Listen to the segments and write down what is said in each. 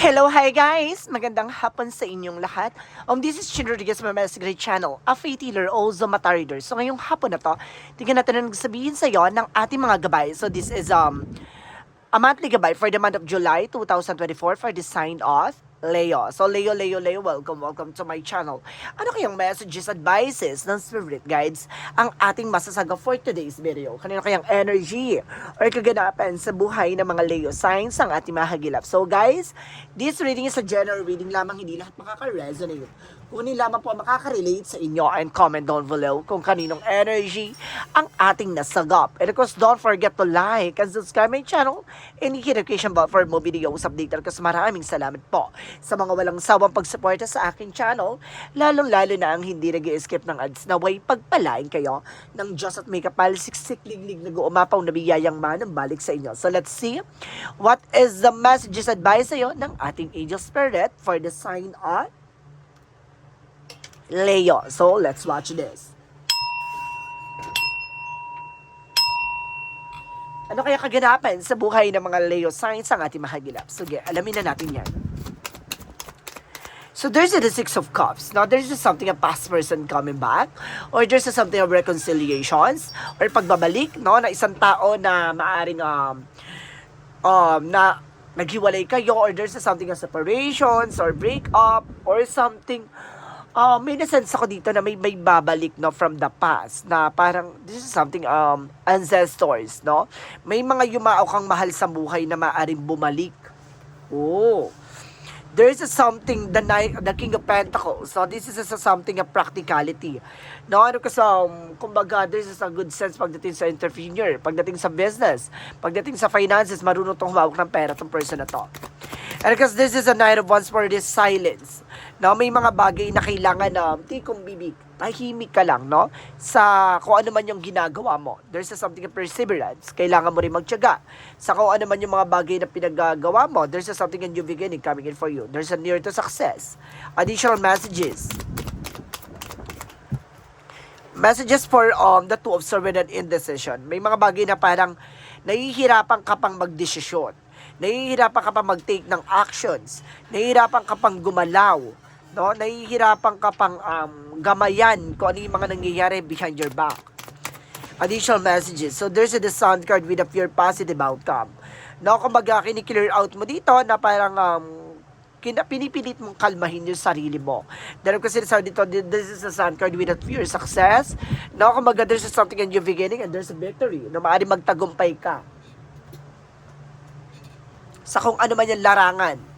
Hello, hi guys! Magandang hapon sa inyong lahat. Um, this is Chin Rodriguez from my Great Channel, a faith healer, also mata reader. So ngayong hapon na to, tingnan natin ang sabihin sa iyo ng ating mga gabay. So this is um a monthly gabay for the month of July 2024 for the sign of Leo. So Leo, Leo, Leo, welcome, welcome to my channel. Ano kayang messages, advices ng spirit guides ang ating masasaga for today's video? Kanino kayang energy or kaganapan sa buhay ng mga Leo signs ang ating mahagilap? So guys, this reading is a general reading lamang, hindi lahat makaka-resonate. Kunin lamang po makaka-relate sa inyo and comment down below kung kaninong energy ang ating nasagap. And of course, don't forget to like and subscribe my channel and hit the notification bell for more videos updated kasi maraming salamat po sa mga walang sawang pagsuporta sa aking channel, lalong-lalo na ang hindi nag skip ng ads na way pagpalain kayo ng Diyos at may kapal siksik liglig nag-uumapaw na biyayang manang balik sa inyo. So let's see what is the messages advice sa'yo ng ating angel spirit for the sign of Leo. So, let's watch this. Ano kaya kaganapan sa buhay ng mga Leo signs ang ating mahagilap? Sige, alamin na natin yan. So there's the Six of Cups. Now there's just something a past person coming back or there's something of reconciliations or pagbabalik no na isang tao na maaring um um na naghiwalay kayo or there's something of separations or breakup or something uh, may nasense ako dito na may may babalik no from the past na parang this is something um ancestors no? May mga yumao kang mahal sa buhay na maaring bumalik. Oh. There's a something the night the king of pentacles. So this is a, something of practicality. No ano kasi um, kumbaga there's a good sense pagdating sa entrepreneur pagdating sa business pagdating sa finances marunong tong humawak ng pera tong person na to. And because this is a night of once for this silence no may mga bagay na kailangan na um, tikong bibig tahimik ka lang, no? Sa kung ano man yung ginagawa mo. There's a something of perseverance. Kailangan mo rin magtiyaga. Sa kung ano man yung mga bagay na pinagagawa mo, there's a something in new beginning coming in for you. There's a near to success. Additional messages. Messages for um, the two of servant and indecision. May mga bagay na parang nahihirapan ka pang magdesisyon. Nahihirapan ka pang mag-take ng actions. Nahihirapan ka pang gumalaw no? Nahihirapan ka pang um, gamayan kung ano yung mga nangyayari behind your back. Additional messages. So, there's a the card with a pure positive outcome. No, kumbaga, kiniklear out mo dito na parang um, kina, pinipilit mong kalmahin yung sarili mo. Dahil kasi sa dito, this is a sun card with a pure success. No, kumbaga, there's something in your beginning and there's a victory. No, maaari magtagumpay ka. Sa kung ano man yung larangan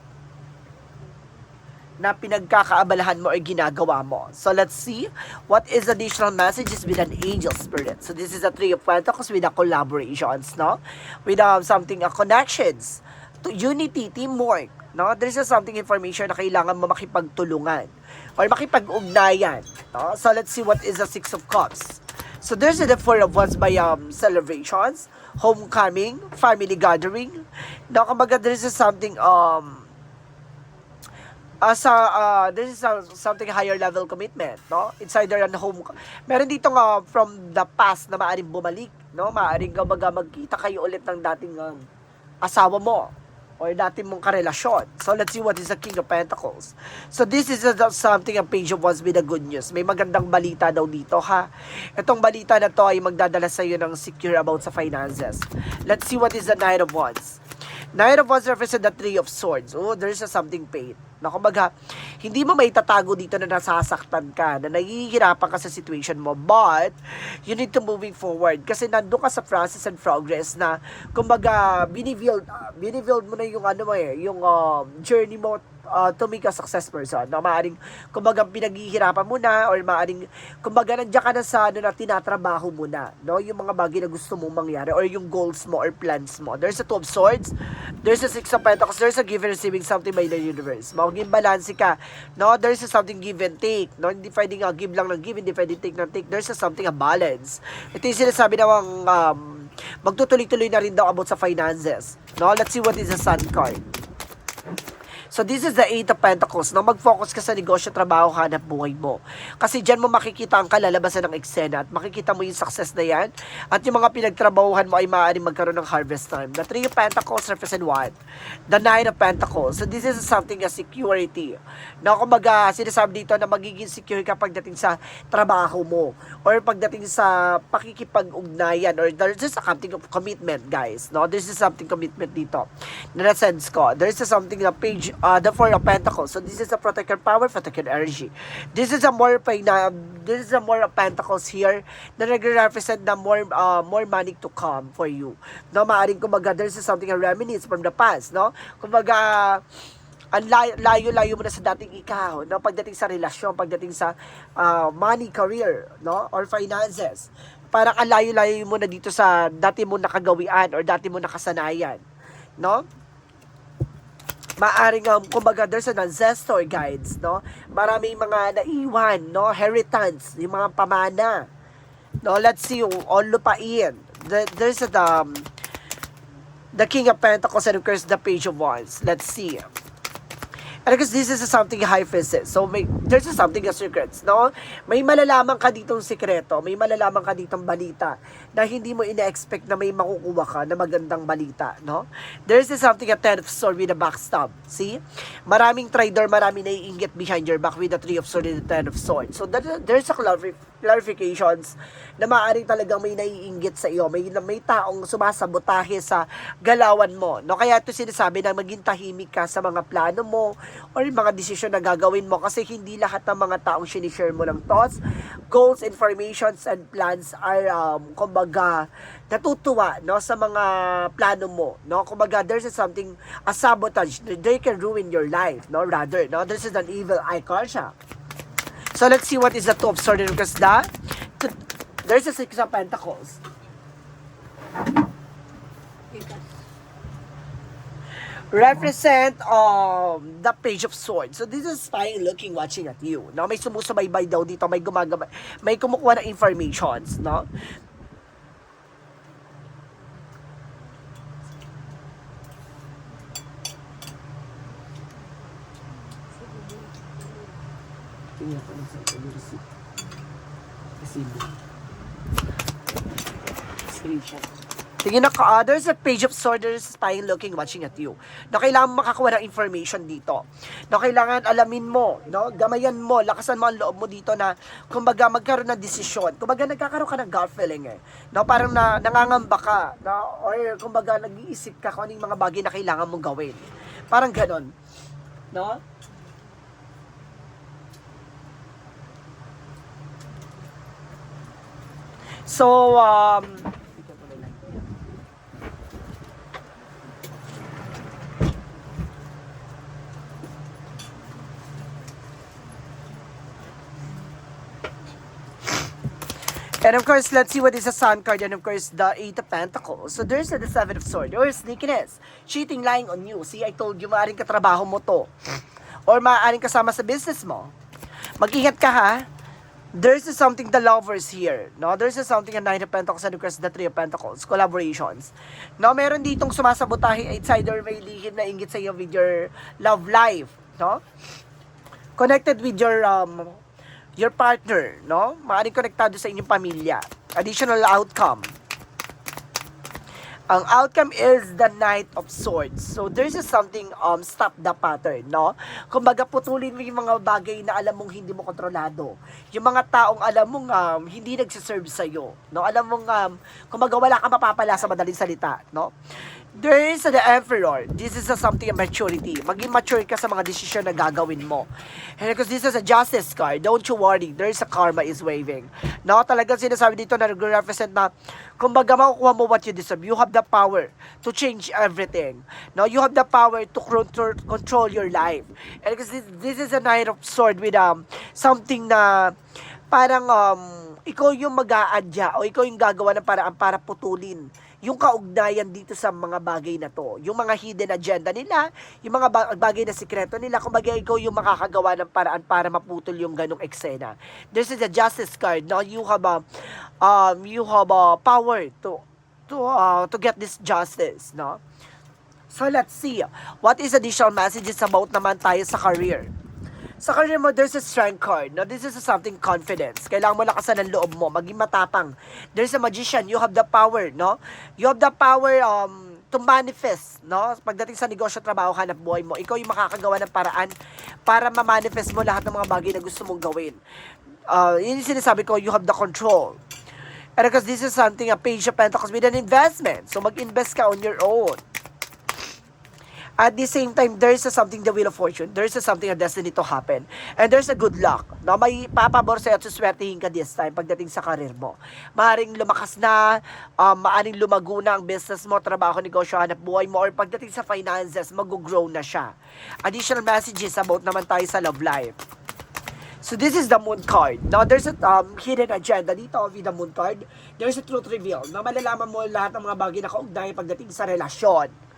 na pinagkakaabalahan mo or ginagawa mo. So let's see what is additional messages with an angel spirit. So this is a three of pentacles with a collaborations, no? With um, something, uh, connections to unity, teamwork, no? There's a something information na kailangan mo makipagtulungan or makipag-ugnayan, no? So let's see what is the six of cups. So there's a the four of wands by um, celebrations, homecoming, family gathering. No, kumbaga there's a something um uh, sa uh, this is a, something higher level commitment, no? It's either an home meron dito nga from the past na maaring bumalik, no? Maaring kumbaga magkita kayo ulit ng dating um, asawa mo or dating mong karelasyon. So let's see what is the King of Pentacles. So this is a, something a page of wands with the good news. May magandang balita daw dito ha. Itong balita na to ay magdadala sa iyo ng secure about sa finances. Let's see what is the Knight of Wands. Knight of Wands represent the Three of Swords. Oh, there's a something pain. Na kumbaga, hindi mo may tatago dito na nasasaktan ka, na nahihirapan ka sa situation mo, but you need to moving forward. Kasi nandun ka sa process and progress na, kumbaga, binibuild, uh, binibuild mo na yung ano mo eh, yung um, journey mo uh, to make a success person. Na maaring, kumbaga, pinaghihirapan mo na, or maaring, kumbaga, nandiyan ka na sa ano na tinatrabaho mo na, no? Yung mga bagay na gusto mong mangyari, or yung goals mo, or plans mo. There's a two of swords, there's a six of pentacles, there's a give and receiving something by the universe. Maging balance ka, no? There's a something give and take, no? Hindi pwedeng uh, give lang ng give, hindi pwedeng take ng take. There's a something a balance. Ito yung sinasabi na um, magtutuloy-tuloy na rin daw about sa finances. No? Let's see what is the sun card. So this is the Eight of Pentacles, no? Mag-focus ka sa negosyo, trabaho, hanap buhay mo. Kasi dyan mo makikita ang kalalabasan ng eksena at makikita mo yung success na yan at yung mga pinagtrabahuhan mo ay maaaring magkaroon ng harvest time. The Three of Pentacles represent what? The Nine of Pentacles. So this is something as security. Na kumbaga, sinasabi dito na magiging secure ka pagdating sa trabaho mo or pagdating sa pakikipag-ugnayan or there's just something of commitment, guys. No? There's just something commitment dito. Na sense ko. There's just something na page, uh, the Four of Pentacles. So this is a protect your power, protect your energy. This is a more na, this is a more of Pentacles here na nagre-represent na more, uh, more money to come for you. No, maaring kumbaga, there's something a reminisce from the past, no? Kumbaga, ang layo- layo-layo mo na sa dating ikaw, no? Pagdating sa relasyon, pagdating sa uh, money, career, no? Or finances. Parang ang layo-layo mo na dito sa dati mo nakagawian or dati mo nakasanayan, no? Maaring um, kumbaga there's an ancestor guides no? Maraming mga naiwan no? Inheritance yung mga pamana. No let's see on lupain. The- there's a um, the king of pentacles and of course the page of wands. Let's see and because this is something high physics. So, may, there's something as secrets, no? May malalaman ka ditong sikreto, may malalaman ka ditong balita na hindi mo ina-expect na may makukuha ka na magandang balita, no? There's something a ten of sword with a backstab. See? Maraming trader, maraming naiingit behind your back with the three of sword and the ten of sword. So, there, there's a clarif- clarifications na maaaring talagang may naiinggit sa iyo, may, may taong sumasabotahe sa galawan mo. No? Kaya ito sinasabi na maging tahimik ka sa mga plano mo or mga desisyon na gagawin mo kasi hindi lahat ng mga taong sinishare mo ng thoughts, goals, informations, and plans are, um, kumbaga, natutuwa no, sa mga plano mo. No? Kumbaga, there's something, a sabotage, they can ruin your life, no? rather. No? This is an evil card siya. So let's see what is the two of swords because the there's a six of pentacles. Represent um the page of swords. So this is spying looking watching at you. No, may sumusubaybay daw dito, may gumagaba, may kumukuha ng informations, no? Tingnan ko lang sa receipt. Receipt. Screenshot. Tingin ako, ah, there's a page of a spying looking, watching at you. Na kailangan makakuha ng information dito. Na kailangan alamin mo, no? gamayan mo, lakasan mo ang loob mo dito na, kumbaga, magkaroon ng desisyon. Kumbaga, nagkakaroon ka ng gut feeling eh. No? Parang na, nangangamba ka, na, or kumbaga, nag-iisip ka kung ano yung mga bagay na kailangan mong gawin. Parang ganon. No? So, um, And of course, let's see what is the Sun card and of course the Eight of Pentacles. So there's the Seven of Swords or sneakiness, cheating, lying on you. See, I told you, maaaring katrabaho mo to. Or maaaring kasama sa business mo. Mag-ingat ka ha. There's a something the lovers here. No, there's a something a Nine of Pentacles and of course the Three of Pentacles, collaborations. No, meron ditong sumasabotahe outside or may lihim na inggit sa iyo with your love life, no? Connected with your um your partner, no? Maaaring konektado sa inyong pamilya. Additional outcome. Ang outcome is the Knight of Swords. So, there's just something, um, stop the pattern, no? Kumbaga, putulin mo yung mga bagay na alam mong hindi mo kontrolado. Yung mga taong alam mong um, hindi nagsiserve sa'yo, no? Alam mong, um, kumbaga, wala ka mapapala sa madaling salita, no? There is the Emperor. This is a something of maturity. Maging mature ka sa mga desisyon na gagawin mo. And because this is a justice card, don't you worry, there is a karma is waving. No, talagang sinasabi dito na nag-represent na, kumbaga makukuha mo what you deserve. You have the power to change everything. No, you have the power to control, control your life. And because this, this is a Knight of Sword with um, something na parang um, ikaw yung mag-aadya o ikaw yung gagawa ng paraan para putulin yung kaugnayan dito sa mga bagay na to. Yung mga hidden agenda nila, yung mga ba- bagay na sikreto nila, kumbaga ikaw yung makakagawa ng paraan para maputol yung ganong eksena. This is a justice card. Now you have a, um, you have a power to to uh, to get this justice, no? So let's see. What is additional messages about naman tayo sa career? Sa career mo, there's a strength card. No? This is something confidence. Kailangan mo lakasan ng loob mo. Maging matapang. There's a magician. You have the power, no? You have the power um, to manifest, no? Pagdating sa negosyo, trabaho, hanap buhay mo, ikaw yung makakagawa ng paraan para ma-manifest mo lahat ng mga bagay na gusto mong gawin. Uh, yun yung sinasabi ko, you have the control. And because this is something, a page of pentacles with an investment. So mag-invest ka on your own. At the same time, there's a something the wheel of fortune. There's a something a destiny to happen. And there's a good luck. No, may papabor sa'yo at suswertihin ka this time pagdating sa karir mo. Maaring lumakas na, um, maaring lumago na ang business mo, trabaho, negosyo, hanap buhay mo, or pagdating sa finances, mag-grow na siya. Additional messages about naman tayo sa love life. So this is the moon card. Now there's a um, hidden agenda dito with the moon card. There's a truth reveal na malalaman mo lahat ng mga bagay na kaugnay pagdating sa relasyon.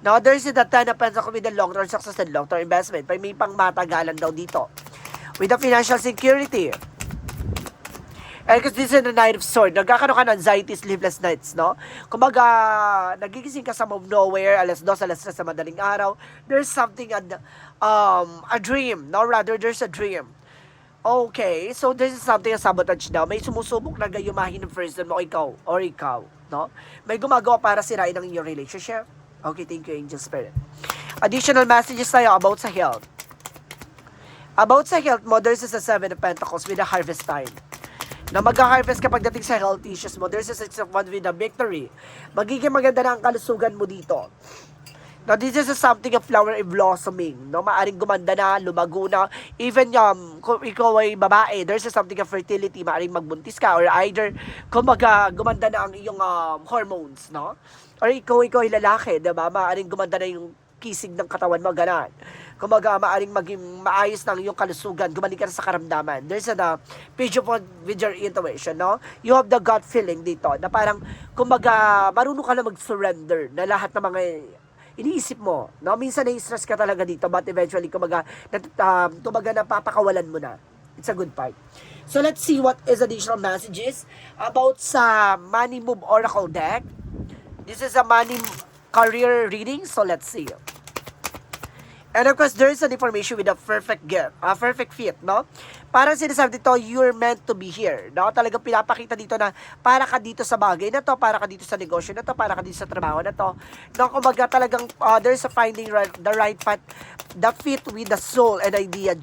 Now there's the ten of pentacles with the long term success and long term investment. May may pang matagalan daw dito. With the financial security. And because this is the Knight of Sword, nagkakaroon ka ng anxiety, sleepless nights, no? Kumbaga, nagigising ka sa of nowhere, alas 2, alas 3 sa madaling araw, there's something, ad, um, a dream, no? Rather, there's a dream. Okay, so this is something a sabotage daw. May sumusubok na gayumahin ng person mo, ikaw, or ikaw, no? May gumagawa para sirain ang inyong relationship. Okay, thank you, Angel Spirit. Additional messages tayo about sa health. About sa health mo, there's a seven of pentacles with a harvest time. Na mag-harvest ka pagdating sa health issues mo, there's a six of one with a victory. Magiging maganda na ang kalusugan mo dito. Now, this is something of flower and blossoming. No? Maaring gumanda na, lumago na. Even um, kung ikaw ay babae, there's a something of fertility. Maaring magbuntis ka or either, kumaga, gumanda na ang iyong um, hormones. No? Or ikaw, ikaw ay lalaki, diba? Maaring gumanda na yung kisig ng katawan mo, ganan. Kumaga, maaring maging maayos ng iyong kalusugan, gumaling ka na sa karamdaman. There's a uh, one with your intuition, no? You have the gut feeling dito, na parang, kumaga, marunong ka na mag-surrender na lahat ng mga iniisip mo, no? Minsan na-stress ka talaga dito, but eventually, kumaga, nat, um, kumaga, napapakawalan mo na. It's a good part. So, let's see what is additional messages about sa Money Move Oracle deck. This is a money career reading, so let's see. And of course, there is an information with a perfect gift, a perfect fit, no? Parang sinasabi dito, you're meant to be here, no? Talagang pinapakita dito na para ka dito sa bagay na to, para ka dito sa negosyo na to, para ka dito sa trabaho na to. No, kumbaga talagang uh, there's a finding right, the right path, the fit with the soul and idea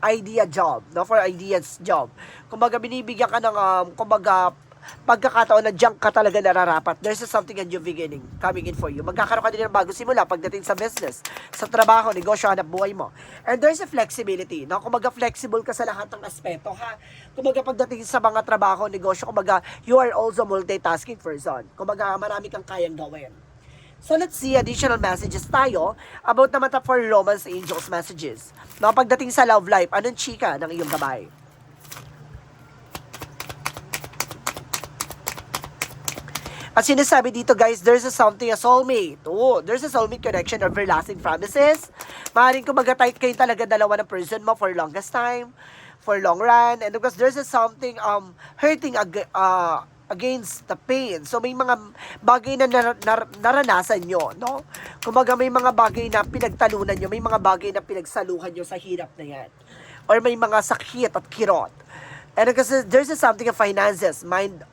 idea job, no? For ideas job. Kumbaga binibigyan ka ng um, kumbaga pagkakataon na diyan ka talaga nararapat. There's something a new beginning coming in for you. Magkakaroon ka din ng bago simula pagdating sa business, sa trabaho, negosyo, hanap buhay mo. And there's a flexibility. No? Kumaga flexible ka sa lahat ng aspeto, ha? Kumaga pagdating sa mga trabaho, negosyo, kumaga you are also multitasking person. Kumaga marami kang kayang gawin. So let's see additional messages tayo about naman ta for Romance Angels messages. No, pagdating sa love life, anong chika ng iyong babae? At sinasabi dito guys, there's a something, a soulmate. Oh, there's a soulmate connection everlasting promises. Maaaring kumaga tight kayo talaga dalawa ng person mo for longest time, for long run. And because there's a something um hurting ag- uh, against the pain. So may mga bagay na nar- nar- naranasan nyo, no? Kumaga may mga bagay na pinagtalunan nyo, may mga bagay na pinagsaluhan nyo sa hirap na yan. Or may mga sakit at kirot. And because there's a something of finances, mind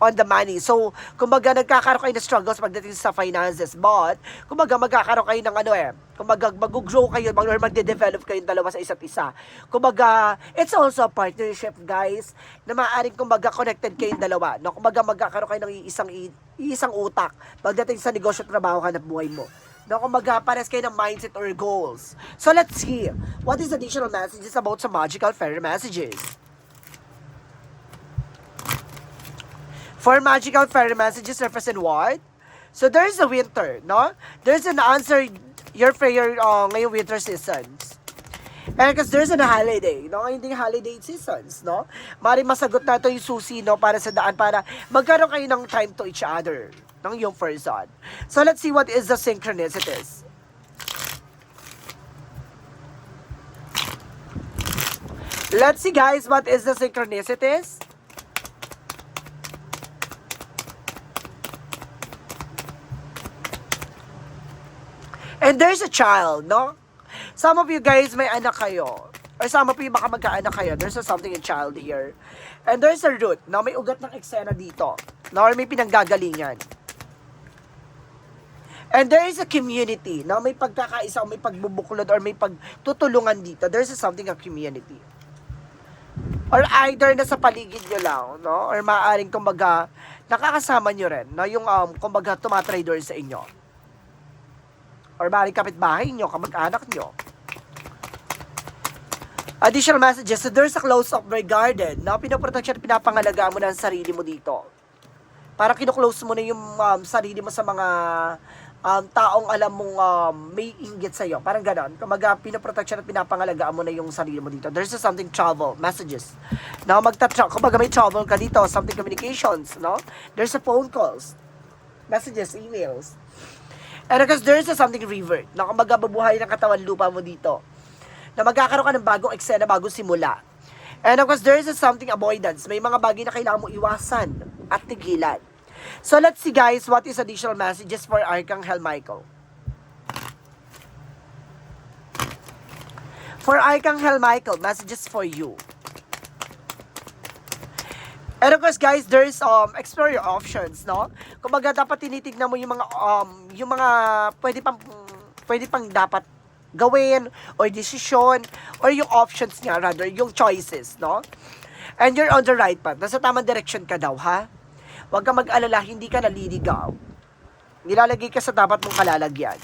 on the money. So, kumbaga nagkakaroon kayo ng struggles pagdating sa finances. But, kumbaga magkakaroon kayo ng ano eh, kumbaga mag-grow kayo mag magde-develop kayong dalawa sa isa't isa. Kumbaga, it's also a partnership, guys, na maaaring kumbaga connected kayong dalawa. No? Kumbaga magkakaroon kayo ng isang isang utak pagdating sa negosyo, trabaho, hanap buhay mo. No, kumbaga, pares kayo ng mindset or goals. So, let's see. What is additional messages about sa magical fairy messages? For magical fairy messages represent what? So there's a winter, no? There's an answer your prayer uh, ngayong winter seasons. And because there's an holiday, no? Hindi holiday seasons, no? Mari masagot na ito yung susi, no? Para sa daan, para magkaroon kayo ng time to each other ng yung person. So let's see what is the synchronicities. Let's see guys, what is the synchronicities? And there's a child, no? Some of you guys may anak kayo. Or some of you baka magkaanak kayo. There's a something a child here. And there's a root, no? May ugat ng eksena dito. No? Or may pinanggagalingan. And there is a community, no? May pagkakaisa, may pagbubuklod, or may pagtutulungan dito. There's a something a community. Or either nasa paligid nyo lang, no? Or maaaring kumbaga, nakakasama nyo rin, no? Yung, um, kumbaga, tumatrader sa inyo. Or maaaring kapitbahay nyo, kamag-anak nyo. Additional messages, so there's a close-up by garden, no? Pinoprotection, pinapangalagaan mo na ang sarili mo dito. Para kino-close mo na yung um, sarili mo sa mga um, taong alam mong um, may inggit sa'yo. Parang ganon. Kumaga, pinoprotection at pinapangalagaan mo na yung sarili mo dito. There's something travel, messages. No, magta kumaga may travel ka dito, something communications, no? There's a phone calls, messages, emails. And because there's a something revert, na kumaga babuhay ng katawan lupa mo dito. Na magkakaroon ka ng bagong eksena, bagong simula. And of course, there is a something avoidance. May mga bagay na kailangan mo iwasan at tigilan. So let's see guys, what is additional messages for Archangel Michael? For Archangel Michael, messages for you. And of course guys, there's um explore your options, no? Kumbaga dapat tinitignan mo yung mga um yung mga pwede pang pwede pang dapat gawin or decision or yung options niya rather yung choices, no? And you're on the right path. Nasa tamang direction ka daw, ha? Huwag kang mag-alala, hindi ka naliligaw. Nilalagay ka sa dapat mong kalalagyan.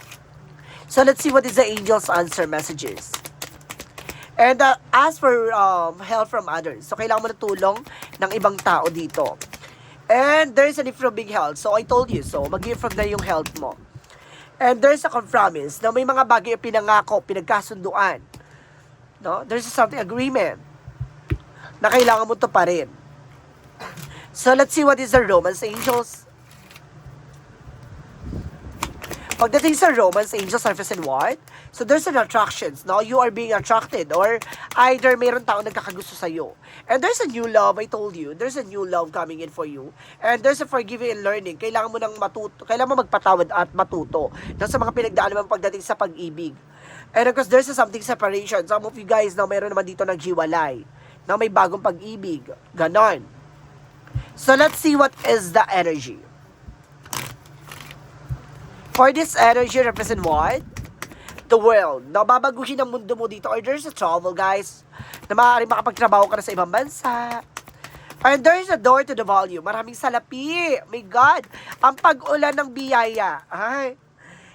So let's see what is the angel's answer messages. And uh, ask for um, help from others. So, kailangan mo na tulong ng ibang tao dito. And there's an improving health. So, I told you. So, mag-improve na yung health mo. And there's a compromise na may mga bagay na pinangako, pinagkasunduan. No? There's something agreement na kailangan mo to pa rin. So, let's see what is the Romance Angels. Pagdating sa romance, angels are present what? So there's an attractions, no? You are being attracted or either mayroon tao nagkakagusto sa iyo. And there's a new love, I told you. There's a new love coming in for you. And there's a forgiving and learning. Kailangan mo nang matuto, kailangan mo magpatawad at matuto no, sa mga pinagdaanan mo pagdating sa pag-ibig. And of course, there's a something separation. Some of you guys, no, mayroon naman dito naghiwalay. No, may bagong pag-ibig. Ganon. So let's see what is the energy. For this energy represent what? The world. Na babaguhin ang mundo mo dito. Or there's a travel, guys. Na maaari makapagtrabaho ka na sa ibang bansa. And there's a door to the volume. Maraming salapi. My God. Ang pag-ulan ng biyaya. Ay.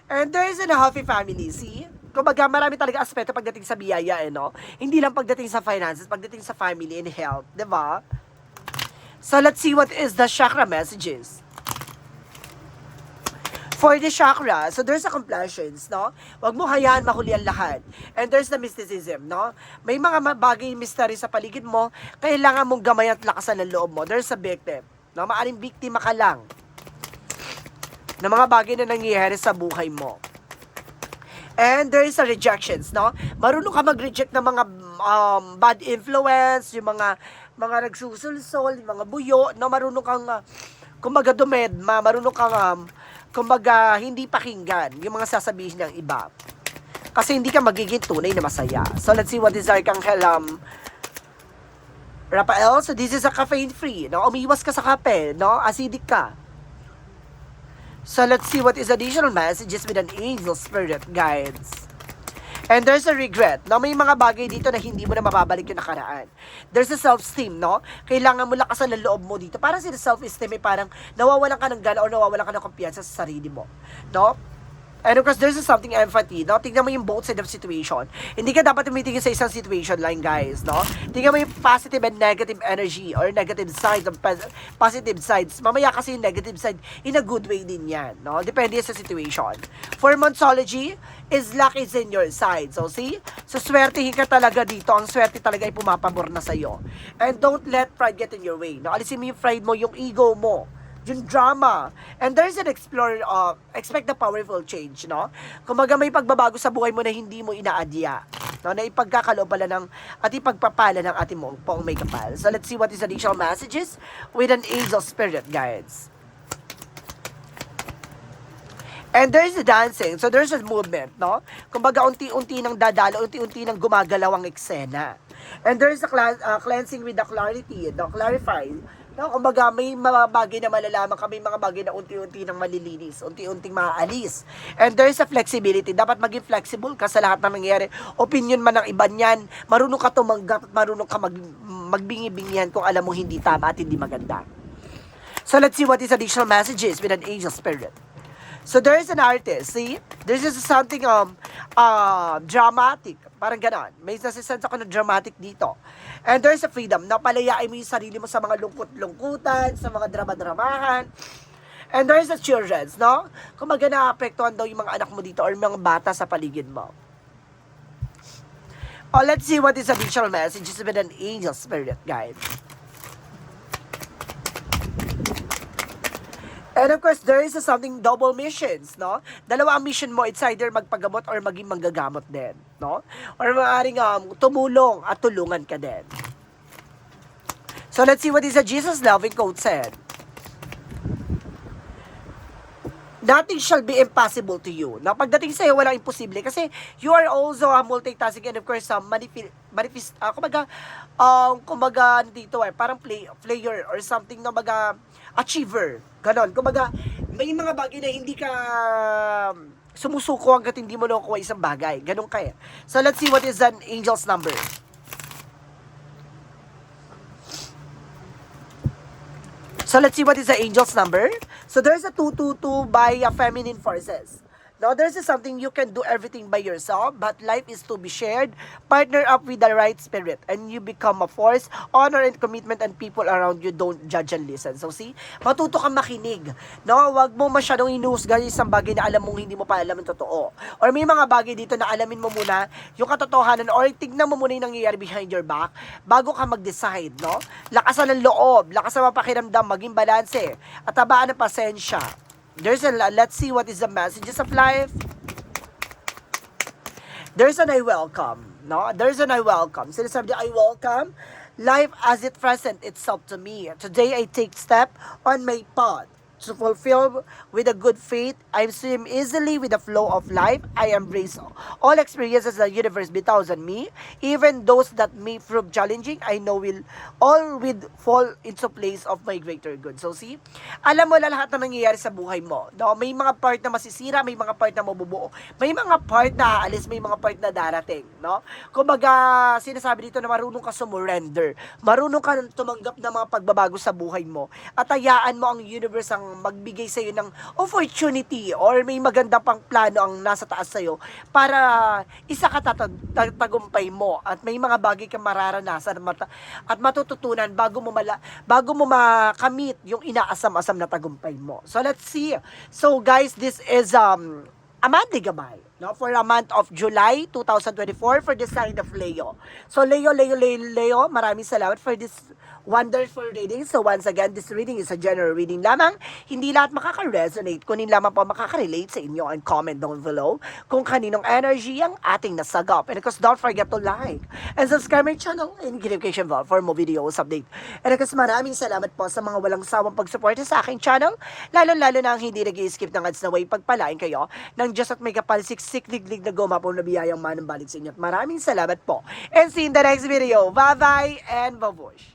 And there's a happy family. See? Kumbaga, marami talaga aspeto pagdating sa biyaya, eh, no? Hindi lang pagdating sa finances, pagdating sa family and health. ba? So, let's see what is the chakra messages for the chakra, so there's a compliance, no? Huwag mo hayaan mahuli ang lahat. And there's the mysticism, no? May mga bagay mystery sa paligid mo, kailangan mong gamay at lakasan ng loob mo. There's a victim, no? Maaring biktima ka lang ng mga bagay na nangyayari sa buhay mo. And there is a rejections, no? Marunong ka mag-reject ng mga um, bad influence, yung mga mga nagsusulsol, yung mga buyo, no? Marunong kang, uh, kumbaga dumedma, marunong kang, um, kumbaga, hindi pakinggan yung mga sasabihin ng iba. Kasi hindi ka magiging tunay na masaya. So, let's see what is Archangel, um, Rafael, so this is a caffeine free, no? Umiwas ka sa kape, no? Acidic ka. So let's see what is additional messages with an angel spirit guides. And there's a regret. No, may mga bagay dito na hindi mo na mababalik yung nakaraan. There's a self-esteem, no? Kailangan mo lakasan ng loob mo dito. Parang si self-esteem ay parang nawawalan ka ng gana o nawawalan ka ng kumpiyansa sa sarili mo. No? And of course, there's something empathy, no? Tingnan mo yung both side of situation. Hindi ka dapat tumitingin sa isang situation lang, guys, no? Tingnan mo yung positive and negative energy or negative sides of pos- positive sides. Mamaya kasi yung negative side, in a good way din yan, no? Depende sa situation. For Monsology, is luck is in your side. So, see? So, swertihin ka talaga dito. Ang swerte talaga ay pumapabor na sa'yo. And don't let pride get in your way, no? Alisin mo yung pride mo, yung ego mo yung drama. And there's an explore, uh, expect the powerful change, no? Kumbaga may pagbabago sa buhay mo na hindi mo inaadya. No, na ipagkakaloob pala ng at ipagpapala ng ating mo pong may kapal. So let's see what is additional messages with an angel spirit guides. And there's the dancing. So there's a movement, no? Kumbaga, unti-unti nang dadalo, unti-unti nang gumagalaw ang eksena. And there's a cla- uh, cleansing with the clarity, the clarify. No, kumbaga, may mga bagay na malalaman ka, may mga bagay na unti-unti nang malilinis, unti-unting maaalis. And there's a flexibility. Dapat maging flexible ka sa lahat na mangyayari. Opinion man ng iba niyan, marunong ka tumanggap marunong ka mag, magbingi-bingihan kung alam mo hindi tama at hindi maganda. So let's see what is additional messages with an angel spirit. So there is an artist, see? This is something um uh, dramatic. Parang ganon. May nasisense ako na dramatic dito. And there's a freedom. Napalayain mo yung sarili mo sa mga lungkot-lungkutan, sa mga drama-dramahan. And there's a children's, no? Kung maga naapektuhan daw yung mga anak mo dito or mga bata sa paligid mo. Oh, let's see what is additional messages with an angel spirit, guys. And of course, there is a something double missions, no? Dalawa ang mission mo, it's either magpagamot or maging manggagamot din, no? Or maaaring um, tumulong at tulungan ka din. So let's see what is a Jesus loving quote said. Nothing shall be impossible to you. Na pagdating sa'yo, walang imposible. Kasi you are also a multitasking and of course, um, manifest, manifest uh, kumbaga, um, kumbaga, ano dito eh, parang play, player or something na maga achiever. Ganon. Kumbaga, may mga bagay na hindi ka um, sumusuko hanggat hindi mo nakukuha isang bagay. Ganon kaya. So let's see what is an angel's number. So let's see what is the angel's number. So there's a 222 by uh, feminine forces. Now there's a something you can do everything by yourself, but life is to be shared. Partner up with the right spirit, and you become a force. Honor and commitment, and people around you don't judge and listen. So see, matuto kang makinig. No, wag mo masyadong inuhusga yung isang bagay na alam mong hindi mo pa alam ang totoo. Or may mga bagay dito na alamin mo muna yung katotohanan or tignan mo muna yung nangyayari behind your back bago ka mag-decide, no? Lakasan ng loob, lakasan ng pakiramdam, maging balanse, at tabaan ng pasensya. There's a, let's see what is the messages of life. There's an I welcome, no? There's an I welcome. Sinasabi niya, I welcome life as it present itself to me. Today, I take step on my path to fulfill with a good faith. I swim easily with the flow of life. I embrace all experiences the universe bestows on me. Even those that may prove challenging, I know will all will fall into place of my greater good. So see, alam mo na lahat na nangyayari sa buhay mo. No? May mga part na masisira, may mga part na mabubuo. May mga part na aalis, may mga part na darating. No? Kumbaga, sinasabi dito na marunong ka sumurrender. Marunong ka tumanggap ng mga pagbabago sa buhay mo. At hayaan mo ang universe ang magbigay sa iyo ng opportunity or may maganda pang plano ang nasa taas sa iyo para isa ka tagumpay mo at may mga bagay kang mararanasan at, matututunan bago mo mala bago mo makamit yung inaasam-asam na tagumpay mo. So let's see. So guys, this is um a monthly gabay no for a month of July 2024 for the sign of Leo. So Leo, Leo, Leo, Leo, maraming salamat for this wonderful reading. So once again, this reading is a general reading lamang. Hindi lahat makaka-resonate, kunin lamang po makaka-relate sa inyo and comment down below kung kaninong energy ang ating nasagap. And of course, don't forget to like and subscribe my channel and notification bell for more videos update. And of course, maraming salamat po sa mga walang sawang pagsuporta sa aking channel, lalo-lalo na ang hindi nag-skip ng ads na way pagpalain kayo ng Diyos at may kapal siksik liglig na gumapon na biyayang manang balik sa inyo. At maraming salamat po. And see in the next video. Bye-bye and babush.